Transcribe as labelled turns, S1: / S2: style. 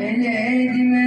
S1: ele edime